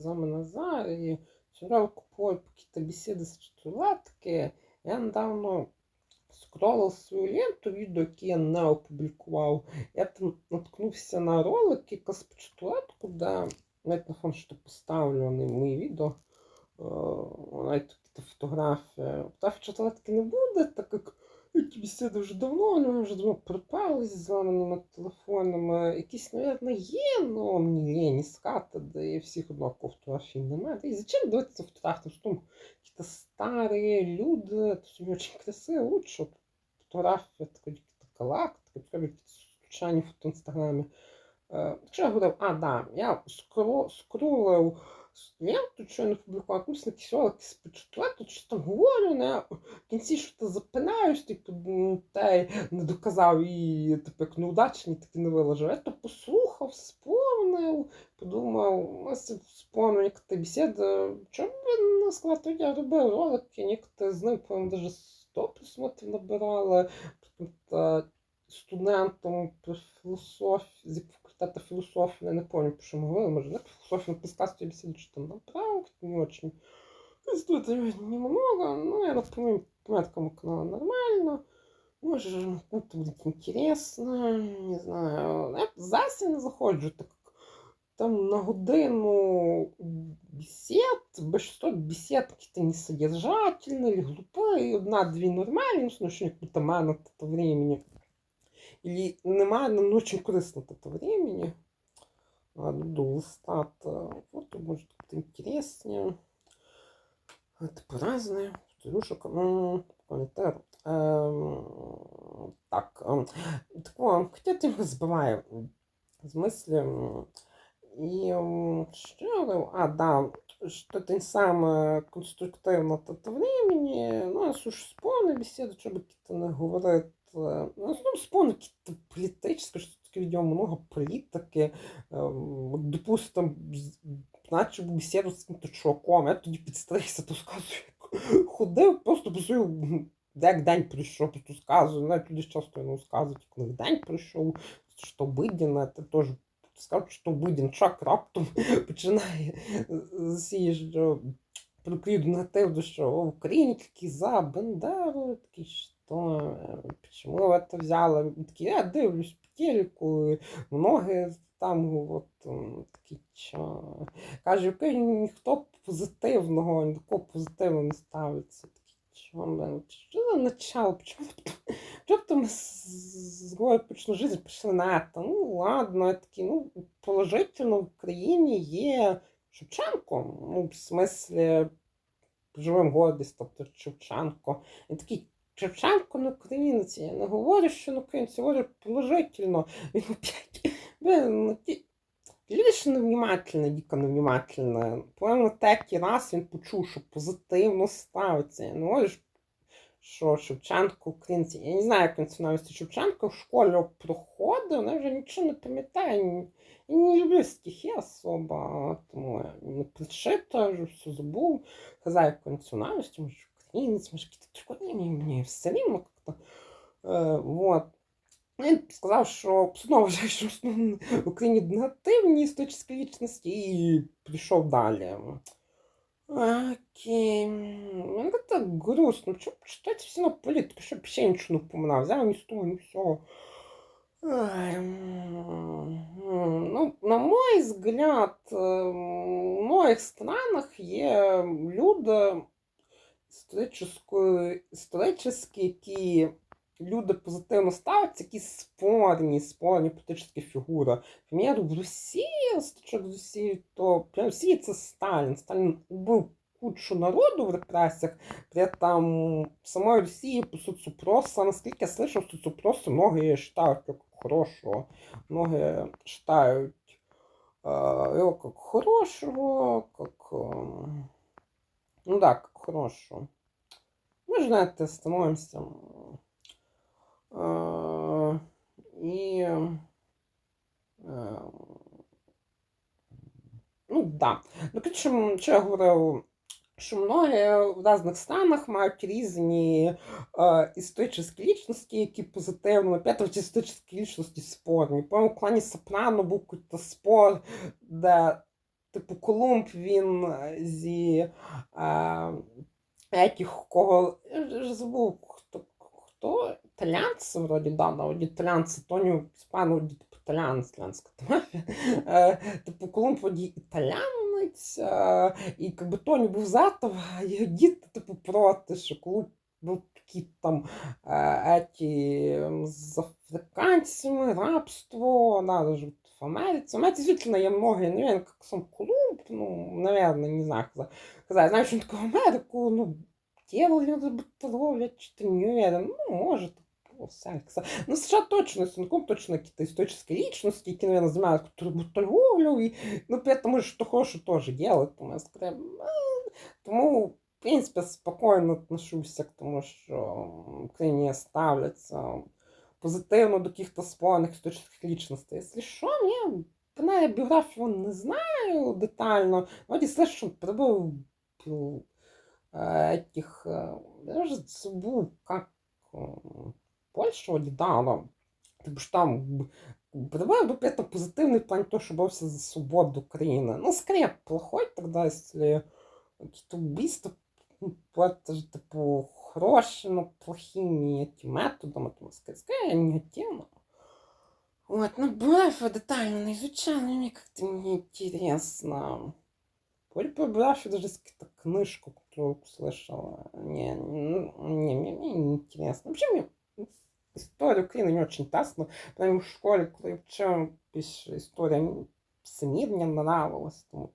Зами Назар и вчера купил какие-то беседы с четвертки. Я недавно скролив свою ленту, відео, яке я не опублікував. Я там наткнувся на ролик, якраз по четвертку, де навіть на фон, що поставлю вони мої відео. Навіть тут фотографії. Фотографії не буде, так як ті бесіди вже давно, вони вже давно припали зі зеленими телефонами. Якісь, мабуть, є, але мені лінь іскати, де є всіх однаково фотографій немає. І зачем дивитися фотографії? Що там якісь старі люди, то все дуже красиво, лучше от фотографія, така галактика, якісь случайні фото в інстаграмі. Е, Що я говорив? А, да, я скро, скролив ленту, що не публікував, якусь на кисьолок з початку, що там говорю, на в кінці що то запинаюсь, типу, ну, й не доказав і типу, як неудачні, таки не виложив. Я то послухав, спомнив, подумав, ось спомнив, як ти бесіда, чому би не сказати, я робив ролики, некоторі з них, по-моєму, навіть 100 просмотрів набирали, та студентом філософії, з факультету філософії, я не пам'ятаю, про що ми говорили, може, не по філософії, на підсказці бесіду, чи там направо, не очень. Студентов немного, но я так понимаю, по этому каналу нормально. Может, кому-то будет интересно, не знаю. Я зовсім не заходжу, так як там на годину бесед, большинство бесед какие-то несодержательные или глупые, одна-дві нормальні, ну, що як будто мене то времени. Или немає, но очень корисно то времени. Ладно, буду листати. Вот, может быть, интереснее. Это по-разному. Повторюшек. Комментарий. Эм, так. эм, Такое, хотя ты разбиваю в смысле. м, И м, что я говорил? А, да, что это не самое конструктивно то времени. Ну, я слушаю спорные беседы, чтобы какие-то не говорить. э, Ну, в основном какие-то що таке відео много політики. Ем, от, Допустим, наче бесіду з яким-то чуваком, я тоді підстригся, то сказую, ходив, просто посив, як день прийшов, просто сказую, навіть люди часто не розказують, коли день прийшов, що Бидіна, ти теж сказав, що Бидін чак раптом починає з'їжджу проклюду негативно, що в Україні такі за Бендеру, такі що, е, чому взяли? Такі, я дивлюсь по телеку, многі там от, такі, що каже, ніхто позитивного, ні до кого позитивно не ставиться. Такі, що, блин, що за начало? Чому Чому там з гою почну жити, пішли на це? Ну ладно, я такий, ну, положительно в Україні є Шевченко, ну, в смислі, живим гордість, тобто Шевченко. І такий Шевченко не українець. Я не говорю, що не українець, я говорю положительно. Він опять, ну, ж невнімательні, дико невнімательні. По-моєму, третій раз він почув, що позитивно ставиться. Я не говорю, що Шевченко українці. Я не знаю, як національності Шевченко в школі проходив, але вже нічого не пам'ятаю. Я не люблю стихи особо, тому я не прочитаю, вже все забув. Хазяй по національності, може, українець, може, якісь прикольні, мені, мені все рівно як-то. Е, вот. Він сказав, що знову вважає, що в Україні негативні історичні лічності і пішов далі. Окей. Ну, это грустно. Что читать все на политику, чтобы вообще ничего не упоминал. Взял не сто, не все. Ну, на мой взгляд, е, в многих странах є люди історичної, історичні, які люди позитивно ставляться, які спорні, спорні політичні фігури. Наприклад, в Росії, стачок з Росії, то прям в Росії це Сталін. Сталін убив кучу народу в репресіях, при этом в самой Росії по соцопроса, наскільки я слышав, соцопроси многие считают как хорошего, многие считают э, его как хорошего, как... э, ну да, как хорошего. Мы же на это становимся. Э, и... э, ну да. Ну, причем, що я говорив, що многі в різних странах мають різні е, історичні лічності, які позитивно, наприклад, історичні лічності спорні. По-моєму, в клані Сопрано був якийсь спор, де типу, Колумб він е, зі е, яких кого ж забув, хто, хто італіянці, вроді, да, навіть італіянці, Тоні Спан, вроді, типу, італіянець, італіянська мафія. Е, типу, Колумб, вроді, італіянець, е, і якби Тоні був за того, а його дід, типу, проти, що Колумб був такий там эти с африканцами, рабство, же в Америке. В Америке действительно я много, я не уверен, как сам Колумб, ну, наверное, не знаю, как сказать. Знаю, что он такой Америку, ну, делали бы торговля, что-то не уверен. Ну, может, всяк. Ну, США точно, Синком точно какие-то исторические личности, которые, наверное, занимают какую-то торговлю, и, ну, при этом, может, что хочешь, тоже делать, там, я скажу, тому, в принципі, спокійно отношуся к тому, що в Україні ставляться позитивно до каких-то спорних історичних лічностей. Якщо що, я про біографію не знаю детально, но я слышу, що прибув этих, я вже забув, как Польща вроде, да, она, типу ж там прибув би при этом позитивний план того, що бався за свободу України. Ну, скорее, плохой тогда, если какие-то убийства ну, это же, типу, хорошими, но плохими этими методами, там, сказать, скорее, негативно. Вот, ну, биографию детально не изучала, но мне как-то не интересно. Вроде по биографии даже какую-то книжку, которую слышала. Не, не, не, мне, мне не интересно. Вообще, мне история Украины не очень интересна. Потому в школе, когда я учила, история Семир мне нравилась. Там, вот,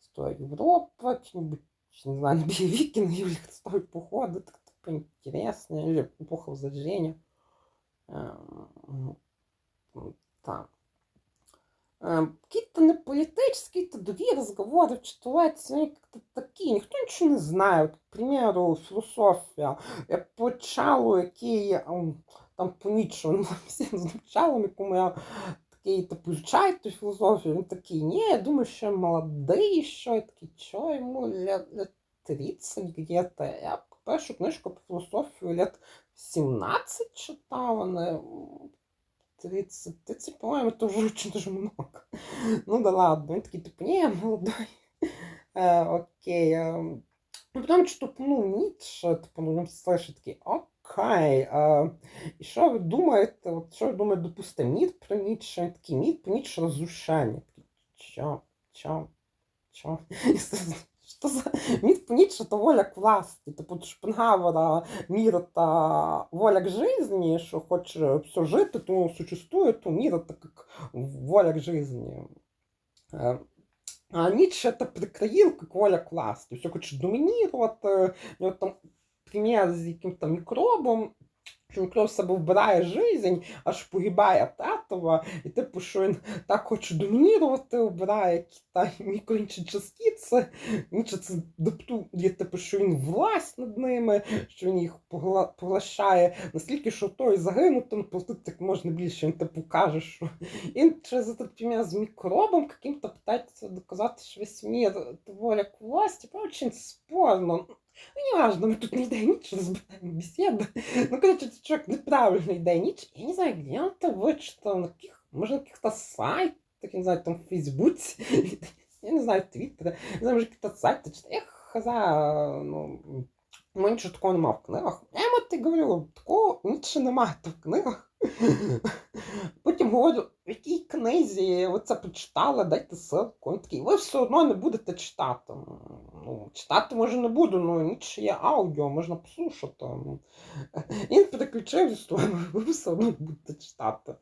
история Европы, что-нибудь не знаю, на боевики, на Юлии отстой походы, так типа интересно, или эпоха возрождения. Так. Какие-то не політичні, какие-то другие разговоры читаються, вони как-то такі, ніхто нічого не знає. От, к примеру, філософія. Я почалу, який там по Ніцше, всім звучалом, якому я такий, типу, вивчаю ту філософію, він такий, ні, я думаю, що я молодий, що я такий, що йому лет, лет 30 где-то. Я першу книжку по філософію лет 17 читала, не 30, 30, по-моему, это уже очень даже много. Ну да ладно, він такий, типу, ні, я молодой. Е, окей. Е, ну, потім що ну, Ніцше, типу, ну, слышать такий, ок, Окей. А, І що ви думаєте? От що ви думаєте, допустим, міт про Ніцше, такий міт про Ніцше розрушення. Чо? Чо? Чо? Що за міт Ніцше то воля к власті. Типу Шпенгауера мір та воля к жизни, що хоче все жити, тому существує, то мір это как воля к жизни. А Ніцше это прикроил как воля к власти. Все хоче домінувати, у нього там пример з яким-то мікробом, що мікроб в себе вбирає жизнь, аж погибає от этого, і типу, що він так хоче домінірувати, вбирає якісь мікроінші частиці, нічого це доптує, типу, що він власть над ними, що він їх поглощає. Настільки, що той загинути, ну, платить як можна більше, він типу каже, що через этот пример з мікробом каким-то питається доказати, що весь мір воля к власти, типу, спорно. Ну, неважно, мы тут не дай ничего разбираем беседу. Ну, короче, этот человек неправильно дай ничего. Я не знаю, где он это вычитал, на каких, может, на каких-то сайтах, я не знаю, там в Фейсбуке, я не знаю, в Твиттере, не знаю, может, какие-то сайты читал. Я хаза, ну, ну, нічого такого нема в книгах. Я йому ти говорю, такого нічого немає в книгах. Потім говорю, в якій книзі ви це прочитали, дайте ссылку. Він такий, ви все одно не будете читати. Ну, Читати може не буду, але ніч є аудіо, можна послухати. Він переключив з ви все одно будете читати.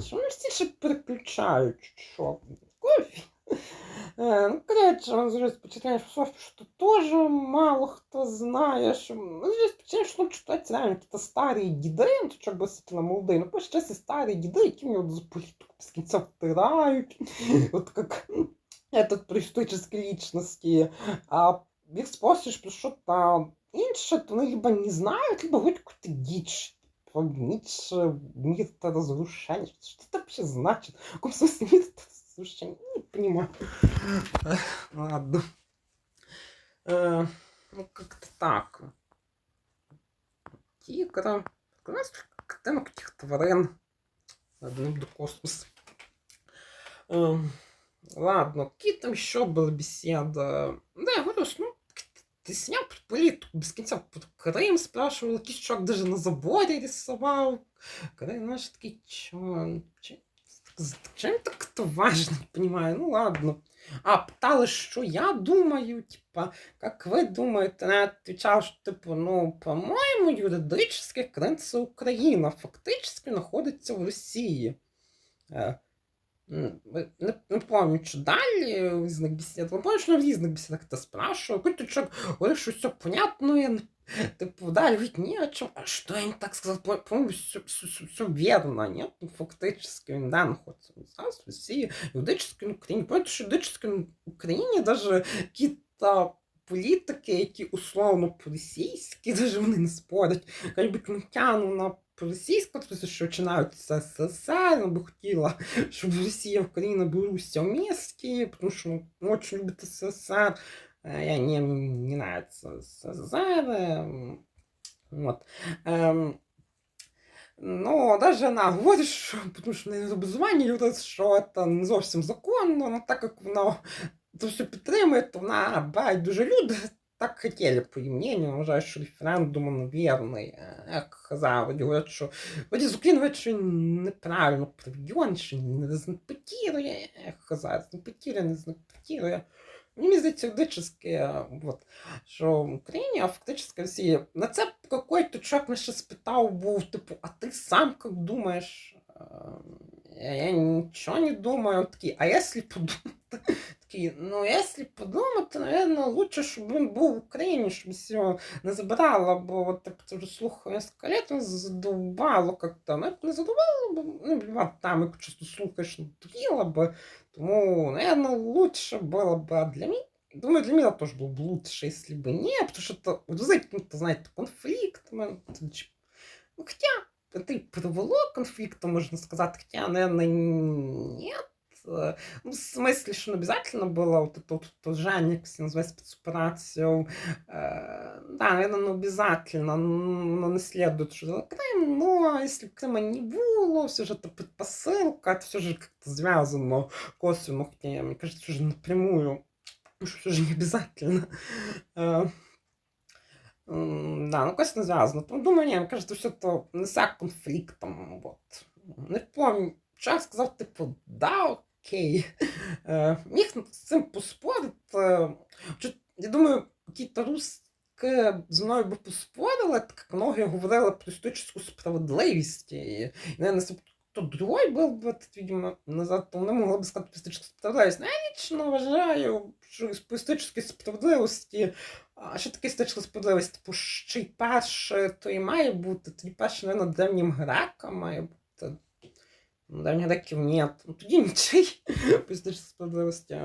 Що вони всі ще переключають, що? Кофі. Э, ну, короче, он здесь почитаешь философию, что тоже мало кто знает. Что... Ну, здесь почитаешь, что читать реально какие-то старые деды, ну, что действительно молодые, ну, почти часто старые деды, якими вот за политику без конца втирают, вот как этот про исторические личности, а их спросишь про что-то інше, то вони либо не знають, либо говорять какую-то дичь. Про Ницше, мир это разрушение. Что это вообще значит? В каком смысле мир это Слушай, не понимаю. Ладно. Э, ну, как-то так. Тигра. У нас как-то каких-то тварин. Одним до космоса. Э, ладно, какие там еще были беседы? Да, я говорю, ну, ты снял про политику, без конца про Крым спрашивал, якийсь чувак даже на заборе рисовал. Крым, знаешь, такие, чё, чё, чем так это важно, не понимаю, ну ладно. А, питали, що я думаю, типа, как вы думаете, я отвечал, что, типа, ну, по-моему, юридически Крым це Україна, фактически знаходиться в Росії. Не, не пам'ятаю, чи далі в різних бесідах. Ну, що в різних бесідах це спрашиваю. Якийсь чоловік говорив, що все понятно, я Типу, далі говорить, ні, о чому, а що не так сказав? По- По-моєму, все, верно, нет? Ну, фактически, він да, знаходиться в Царстве России, юридически на Україні. Понимаете, що юридичній Україні даже какие-то політики, які условно по-російськи, даже вони не спорять, як би не тягну на по-російську, тобто, що починаються з СССР, я би хотіла, щоб Росія, Україна, Білоруссия вместе, потому что ну, очень любит СССР, Э, я не, не нравится СССР, эм, вот. Эм, Ну, даже вона говорить, що тому що не образування люди, що це не зовсім законно, ну так як вона все підтримує, то вона байдуже люди так хотіли, по її мнению, вважаю, що референдум невірний. Як казав, говорять, що України що неправильно проведен, що не знепотірує, як казав, знепотірує, не знепотірує. Мені здається, юридически, вот, що в Україні, а фактично Росія. На це какой-то чувак мене ще спитав, був, типу, а ти сам як думаєш? Е, Я, я нічого не думаю. Такий, а якщо подумати? Такий, ну, якщо подумати, наверное, лучше, щоб він був в Україні, щоб його не забирало, бо от, типу, це вже слухаю несколько лет, ну, задовбало как-то. Ну, не задовбало, бо, ну, там, як часто слухаєш, надоело би. Тому, наверное, лучше было бы а для меня. Думаю, для меня тоже было бы лучше, если бы не, потому что это вызывает каким-то, знаете, конфликтом. Ну, хотя это и привело к конфликту, можно сказать, хотя, наверное, нет. Э, Ну, в смысле, что не обязательно было вот это вот вторжение, как се называет, спецоперацию. Э, Да, наверное, не обязательно, но не следует, что за Крым, но если Крыма не было, все же это предпосылка, это все же как-то связано косвенно, хотя, мне кажется, все же напрямую, что все же не обязательно. Э, м, Да, ну косвенно связано. Ну, Думаю, не, мне кажется, все это несе конфликтом, вот. Не помню, час сказав, типу, да, окей. Е, Міг з цим поспорити. Чи- Я думаю, якісь русські зі мною би поспорили, так як многі говорили про історичну справедливість. І, наверное, если бы кто другой был бы, этот, видимо, назад, то вони могли б сказати про історичну справедливість. Ну, я лично вважаю, що по історичній справедливості а що таке історична справедливість? Типу, ще й перше, то і має бути, тоді перше, наверное, древнім грекам має бути. Ну, Древніх греків нет. Ну, тоді нічий по історичній справедливості.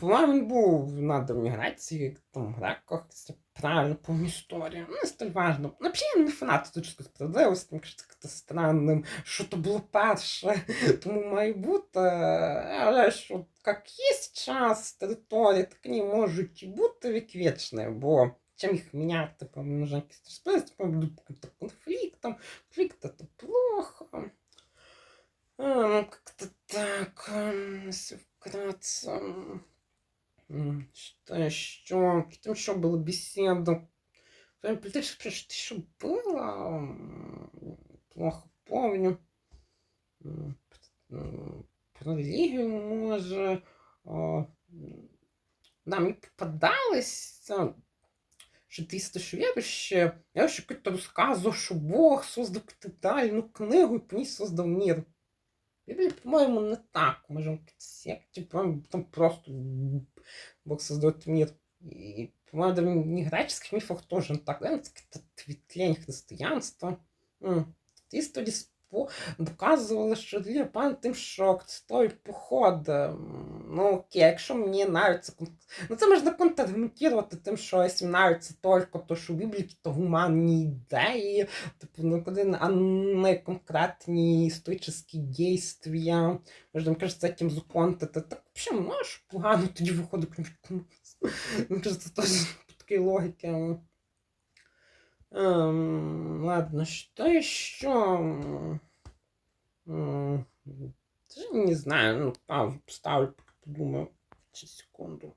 По-моєму, він був на Древній там, греках, це правильно по історії. Ну, не столь важно. Взагалі, я не фанат історичної справедливості, мені кажеться, як-то странним, що то було перше, тому має бути. Вважаю, що як є час, території, так вони можуть бути віквічні, бо чим їх міняти, помножати якісь справедливості, буде конфліктом, конфлікт це плохо. Ем, Как-то так, ем, если вкратце. М, Что еще? Какие там еще было беседы? Прям политическое что еще было? М, Плохо помню. М, м, Про релігію може. А, м, Да, мені попадалось, а, що ти що віруще. Я ще какой-то розказував, що Бог создав капітальну книгу і по ній создав мир. Біблія, по-моєму, не так. Може, в секті, по-моєму, там просто Бог создает мир. И, по-моему, даже в негреческих мифах тоже так. Наверное, это ответвление християнства. Ті спо- доказували, що релігія пан тим, що походи. м, Ну, окей, якщо мені нравиться... Ну, це можна контраргументувати тим, що якщо нравиться тільки то, що в Біблії то гуманні ідеї, типу, ну, коли, а не конкретні історичні дійства. Можна, мені кажется, этим законтити. Так взагалі можеш погано тоді виходить. Кажется, теж по такій логіки. Ем, ладно, что еще? Даже не знаю, ну, паузу поставлю, подумаю. Через секунду.